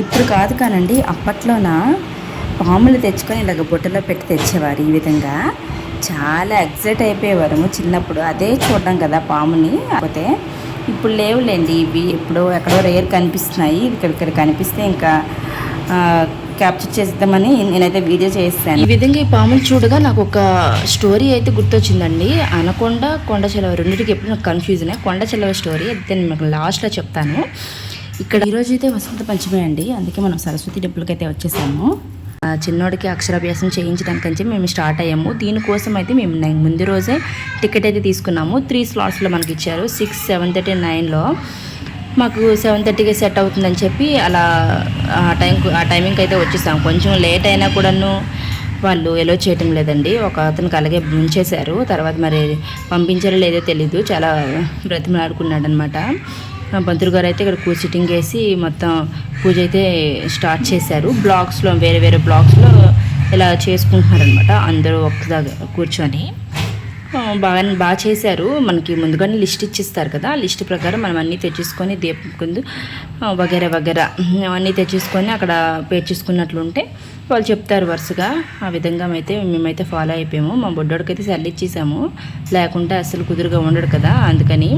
ఇప్పుడు కాదు కానండి అప్పట్లోన పాములు తెచ్చుకొని ఇలాగ బుట్టలో పెట్టి తెచ్చేవారు ఈ విధంగా. చాలా ఎగ్జైట్ అయిపోయేవారము చిన్నప్పుడు. అదే చూడడం కదా పాముని. కాకపోతే ఇప్పుడు లేవులేండి. ఇవి ఎప్పుడో ఎక్కడో రేర్ కనిపిస్తున్నాయి. ఇక్కడ ఇక్కడ కనిపిస్తే ఇంకా క్యాప్చర్ చేద్దామని నేనైతే వీడియో చేస్తాను ఈ విధంగా ఈ పాములు చూడగా నాకు ఒక స్టోరీ అయితే గుర్తొచ్చిందండి. అనకొండ కొండ చెలవ రెండింటికి ఎప్పుడు నాకు కన్ఫ్యూజన్ కొండ చెలవ స్టోరీ అయితే నేను మీకు లాస్ట్లో చెప్తాను. ఇక్కడ ఈరోజు అయితే వసంత పంచమే అండి. అందుకే మనం సరస్వతి టెంపుల్కి అయితే వచ్చేసాము. చిన్నోడికి అక్షరాభ్యాసం చేయించడానికి అని చెప్పి మేము స్టార్ట్ అయ్యాము. దీనికోసం అయితే మేము ముందు రోజే టికెట్ అయితే తీసుకున్నాము. త్రీ స్లాట్స్లో మనకి ఇచ్చారు సిక్స్ సెవెన్ థర్టీ నైన్లో మాకు సెవెన్ థర్టీకి సెట్ అవుతుందని చెప్పి అలా ఆ టైం ఆ టైమింగ్కి అయితే వచ్చేసాం కొంచెం లేట్ అయినా కూడాను వాళ్ళు ఎలో చేయటం లేదండి. ఒక అతనికి అలాగే ముంచేశారు. తర్వాత మరి పంపించారో లేదో తెలీదు. చాలా బ్రతిమలాడుకున్నాడనమాట పంతులు గారు అయితే ఇక్కడ కూ వేసి మొత్తం పూజ అయితే స్టార్ట్ చేశారు. బ్లాక్స్లో వేరే వేరే బ్లాక్స్లో ఇలా చేసుకుంటున్నారనమాట అందరూ ఒక్కదాగా కూర్చొని. బాగా బాగా చేశారు. మనకి ముందుగానే లిస్ట్ ఇచ్చిస్తారు కదా. లిస్ట్ ప్రకారం మనం అన్నీ తెచ్చేసుకొని దీపం కుందు ఆ, వగేరా వగేరా అన్నీ తెచ్చేసుకొని అక్కడ పేర్చేసుకున్నట్లుంటే వాళ్ళు చెప్తారు వరుసగా. ఆ విధంగా అయితే మేమైతే ఫాలో అయిపోయాము. మా బొడ్డోడికి అయితే సెల్ ఇచ్చేసాము లేకుంటే అసలు కుదురుగా ఉండడు కదా. అందుకని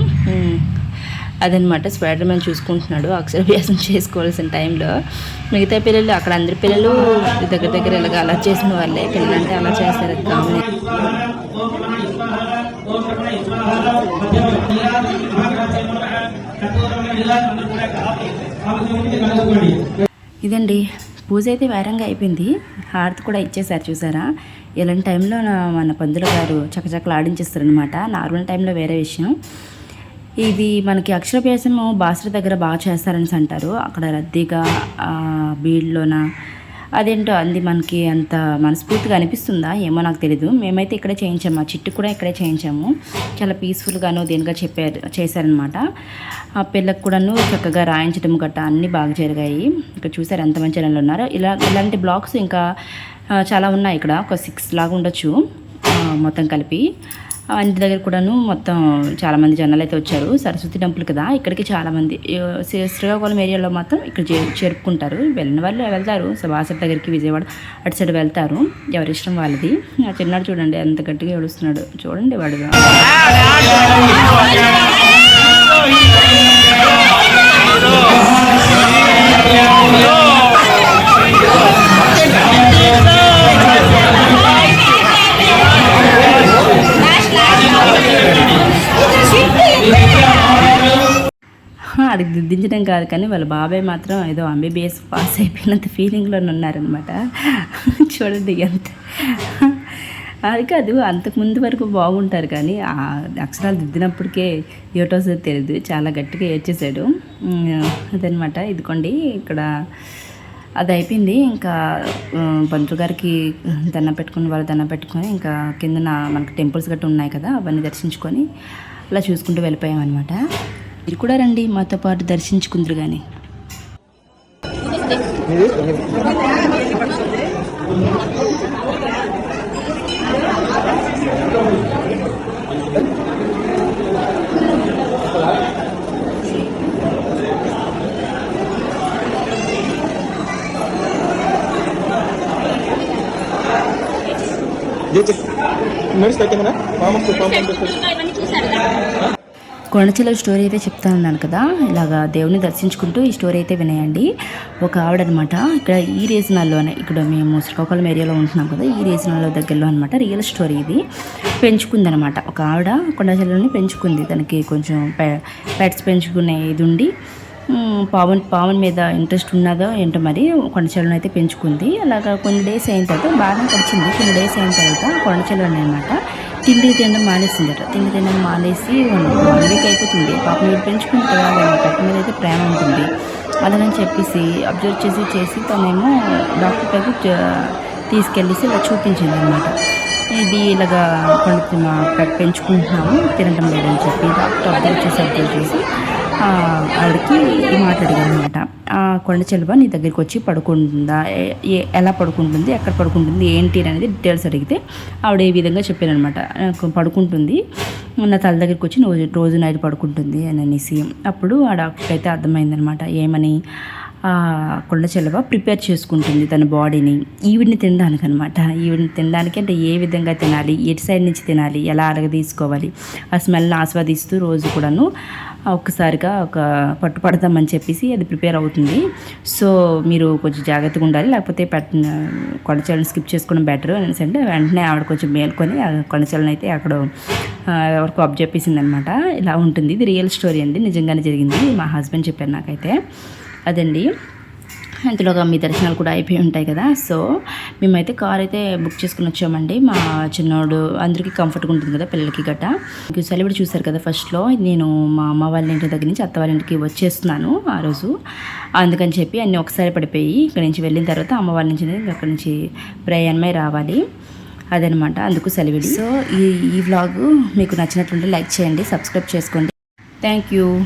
అదనమాట. స్వైడర్ మ్యాన్ చూసుకుంటున్నాడు. అక్షరాభ్యాసం చేసుకోవాల్సిన టైంలో మిగతా పిల్లలు అక్కడ అందరి పిల్లలు దగ్గర దగ్గర ఇలాగ అలా చేసిన వాళ్ళే. పిల్లలంటే అలా చేస్తారు. అది కామన్ ఇదండి. పూజ అయితే వేరంగా అయిపోయింది. హారతి కూడా ఇచ్చేసారు చూసారా? ఇలాంటి టైంలో మన పందుల గారు చకచకలు ఆడించేస్తారు అనమాట నార్మల్ టైంలో వేరే విషయం. ఇది మనకి అక్షరభ్యాసము బాసర దగ్గర బాగా చేస్తారని అంటారు. అక్కడ రద్దీగా బీడ్లోన అదేంటో అంది మనకి అంత మనస్ఫూర్తిగా అనిపిస్తుందా? ఏమో నాకు తెలీదు. మేమైతే ఇక్కడే చేయించాము. ఆ చిట్టు కూడా ఇక్కడే చేయించాము. చాలా పీస్ఫుల్గాను దేనిగా చెప్పారు చేశారనమాట ఆ పిల్లకు కూడాను చక్కగా రాయించడం గట్టా అన్నీ బాగా జరిగాయి. ఇక్కడ చూసారు ఎంత మంచి జనాలు ఉన్నారు. ఇలా ఇలాంటి బ్లాగ్స్ ఇంకా చాలా ఉన్నాయి ఇక్కడ. ఒక సిక్స్ లాగా ఉండొచ్చు మొత్తం కలిపి. అన్ని దగ్గర కూడాను మొత్తం చాలామంది జనాలు అయితే వచ్చారు. సరస్వతి టెంపుల్ కదా ఇక్కడికి చాలామంది. శ్రీ- శ్రీకాకుళం ఏరియాలో మాత్రం ఇక్కడ చేరుకుంటారు. వెళ్ళిన వాళ్ళు వెళ్తారు. సభాసర్ దగ్గరికి విజయవాడ అటు సైడ్ వెళ్తారు. ఎవరి ఇష్టం వాళ్ళది. ఆ చిన్నాడు చూడండి ఎంత గట్టిగా ఏడుస్తున్నాడు. చూడండి వాడు. అది దిద్దించడం కాదు కానీ వాళ్ళ బాబాయ్ మాత్రం ఏదో ఎంబీబీఎస్ పాస్ అయిపోయినంత ఫీలింగ్లో ఉన్నారనమాట చూడండి ఎంత. అది కాదు అంతకు ముందు వరకు బాగుంటారు కానీ ఆ అక్షరాలు దిద్దినప్పటికే ఏటోస్ తెలియదు చాలా గట్టిగా ఏడ్చేసాడు అదనమాట ఇదిగోండి ఇక్కడ అది అయిపోయింది. ఇంకా ఉమ్, పంతులు గారికి దండం పెట్టుకుని వాళ్ళు దండం పెట్టుకొని ఇంకా కిందన మనకి టెంపుల్స్ గట్రా ఉన్నాయి కదా అవన్నీ దర్శించుకొని అలా చూసుకుంటూ వెళ్ళిపోయామన్నమాట. మీరు కూడా రండి మాతో పాటు దర్శించుకుందరు కానీ నడుస్తా కింద మామూలు పాము కొండచిల స్టోరీ అయితే చెప్తా ఉన్నాను కదా. ఇలాగా దేవుని దర్శించుకుంటూ ఈ స్టోరీ అయితే వినేయండి. ఒక ఆవిడ అనమాట ఇక్కడ ఈ రీజనల్లోనే ఇక్కడ మేము శ్రీకాకుళం ఏరియాలో ఉంటున్నాం కదా ఈ రీజనల్ దగ్గరలో అనమాట రియల్ స్టోరీ ఇది. పెంచుకుందనమాట. ఒక ఆవిడ కొండచిలని పెంచుకుంది. తనకి కొంచెం పెట్స్ పెంచుకునే ఇది ఉండి పావన్ పావన్ మీద ఇంట్రెస్ట్ ఉన్నదో ఏంటో మరి కొండచెలను అయితే పెంచుకుంది. అలాగా కొన్ని డేస్ అయిన తర్వాత బాగా గడిచింది కొన్ని డేస్ అయిన తర్వాత కొండచెలను అనమాట తిండి తినడం మానేసిందట. తిండి తినడం మానేసి వన్ వీక్ అయిపోతుంది పాప మీరు పెంచుకుంది కదా వాళ్ళ మీద అయితే ప్రేమ ఉంటుంది. అలాగని చెప్పేసి అబ్జర్వ్ చేసి చేసి తనేమో డాక్టర్ దగ్గర తీసుకెళ్ళేసి ఇలా చూపించింది అనమాట ఇది ఇలాగా కొండ పెంచుకుంటున్నాము తినడం లేదని చెప్పి డాక్టర్ అబ్జర్వ్ చేసి అబ్జర్వ్ చేసి ఆవిడకి ఈ అనమాట ఆ కొండ చెలువ నీ దగ్గరికి వచ్చి పడుకుంటుందా? ఎలా పడుకుంటుంది? ఎక్కడ పడుకుంటుంది? ఏంటి? అనేది డీటెయిల్స్ అడిగితే ఆవిడ ఏ విధంగా చెప్పారనమాట నాకు పడుకుంటుంది. నా తల దగ్గరికి వచ్చి రోజు రోజు నైట్ పడుకుంటుంది అని అనేసి. అప్పుడు ఆ డాక్టర్కి అయితే అర్థమైందనమాట ఏమని? కొండ చెలవ ప్రిపేర్ చేసుకుంటుంది తన బాడీని. ఈవిడిని తినడానికి అనమాట ఈవిడిని తినడానికి అంటే ఏ విధంగా తినాలి? ఎటు సైడ్ నుంచి తినాలి? ఎలా అరగ తీసుకోవాలి ఆ స్మెల్ని ఆస్వాదిస్తూ రోజు కూడాను ఒక్కసారిగా ఒక పట్టుపడదామని చెప్పేసి అది ప్రిపేర్ అవుతుంది. సో మీరు కొంచెం జాగ్రత్తగా ఉండాలి. లేకపోతే పెట్ట కొండచెలను స్కిప్ చేసుకోవడం బెటర్ అనేసి అంటే వెంటనే ఆవిడ కొంచెం మేల్కొని ఆ అయితే అక్కడ ఆ, ఎవరికో అప్ చెప్పేసింది అనమాట ఇలా ఉంటుంది. ఇది రియల్ స్టోరీ అండి. నిజంగానే జరిగింది. మా హస్బెండ్ చెప్పారు నాకైతే. అదండి. ఇంతలోగా మీ దర్శనాలు కూడా అయిపోయి ఉంటాయి కదా. సో మేమైతే కార్ అయితే బుక్ చేసుకుని వచ్చామండి. మా చిన్నోడు అందరికీ కంఫర్ట్గా ఉంటుంది కదా పిల్లలకి గట్ట. మీకు సెలవుడు చూశారు కదా ఫస్ట్లో. నేను మా అమ్మ వాళ్ళ ఇంటి దగ్గర నుంచి అత్త వాళ్ళ ఇంటికి వచ్చేస్తున్నాను ఆ రోజు. అందుకని చెప్పి అన్నీ ఒకసారి పడిపోయి ఇక్కడ నుంచి వెళ్ళిన తర్వాత అమ్మ వాళ్ళ నుంచి అక్కడి నుంచి ప్రయాణమై రావాలి. అదనమాట. అందుకు సెలవిడి. సో ఈ ఈ వ్లాగ్ మీకు నచ్చినట్లుంటే లైక్ చేయండి సబ్స్క్రైబ్ చేసుకోండి. Thank you.